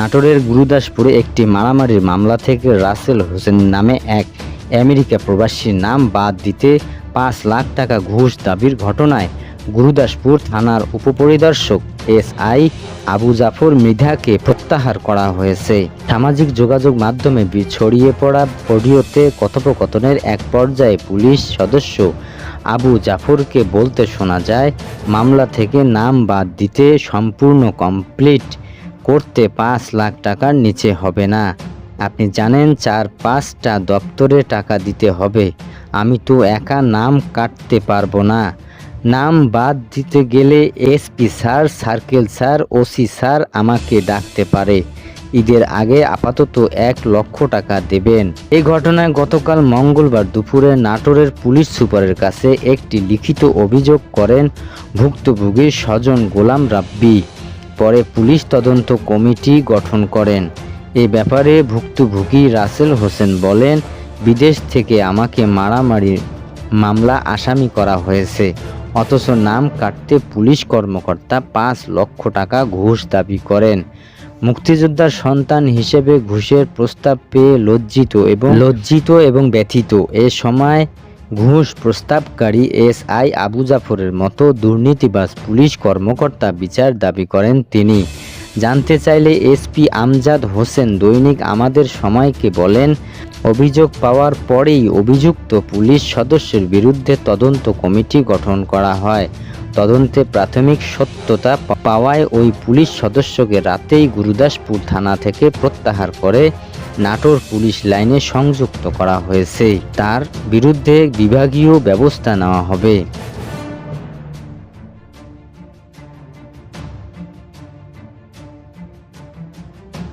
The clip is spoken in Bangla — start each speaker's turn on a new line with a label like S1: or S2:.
S1: নাটোরের গুরুদাসপুরে একটি মারামারির মামলা থেকে রাসেল হোসেন নামে এক আমেরিকা প্রবাসীর নাম বাদ দিতে পাঁচ লাখ টাকা ঘুষ দাবির ঘটনায় গুরুদাসপুর থানার উপপরিদর্শক এস আই আবু জাফর মৃধাকে প্রত্যাহার করা হয়েছে। সামাজিক যোগাযোগ মাধ্যমে ছড়িয়ে পড়া অডিওতে কথোপকথনের এক পর্যায়ে পুলিশ সদস্য আবু জাফরকে বলতে শোনা যায়, মামলা থেকে নাম বাদ দিতে সম্পূর্ণ কমপ্লিট করতে পাঁচ লাখ টাকার নিচে হবে না। আপনি জানেন চার পাঁচটা দপ্তরে টাকা দিতে হবে। আমি তো একা নাম কাটতে পারব না। নাম বাদ দিতে গেলে SP sir, circle sir, OC sir আমাকে ডাকতে পারে। ঈদের আগে আপাতত এক লক্ষ টাকা দেবেন। এই ঘটনায় গতকাল মঙ্গলবার দুপুরে নাটোরের পুলিশ সুপারের কাছে একটি লিখিত অভিযোগ করেন ভুক্তভোগী স্বজন গোলাম রাব্বি। পরে পুলিশ তদন্ত কমিটি গঠন করেন। এ ব্যাপারে ভুক্তভোগী রাসেল হোসেন বলেন, বিদেশ থেকে আমাকে মারামারির মামলা আসামি করা হয়েছে, অথচ নাম কাটতে পুলিশ কর্মকর্তা পাঁচ লক্ষ টাকা ঘুষ দাবি করেন। মুক্তিযোদ্ধার সন্তান হিসেবে ঘুষের প্রস্তাব পেয়ে লজ্জিত এবং লজ্জিত এবং ব্যথিত। এ সময় ঘুষ প্রস্তাবকারী এস আই আবু জাফরের মতো দুর্নীতিবাজ পুলিশ কর্মকর্তা বিচার দাবি করেন তিনি। জানতে চাইলে এসপি আমজাদ হোসেন দৈনিক আমাদের সময়কে বলেন, অভিযোগ পাওয়ার পরেই অভিযুক্ত পুলিশ সদস্যের বিরুদ্ধে তদন্ত কমিটি গঠন করা হয়। তদন্তে প্রাথমিক সত্যতা পাওয়ায় ওই পুলিশ সদস্যকে রাতেই গুরুদাসপুর থানা থেকে প্রত্যাহার করে নাটোর পুলিশ লাইনে সংযুক্ত করা হয়েছে। তার বিরুদ্ধে বিভাগীয় ব্যবস্থা নেওয়া হবে।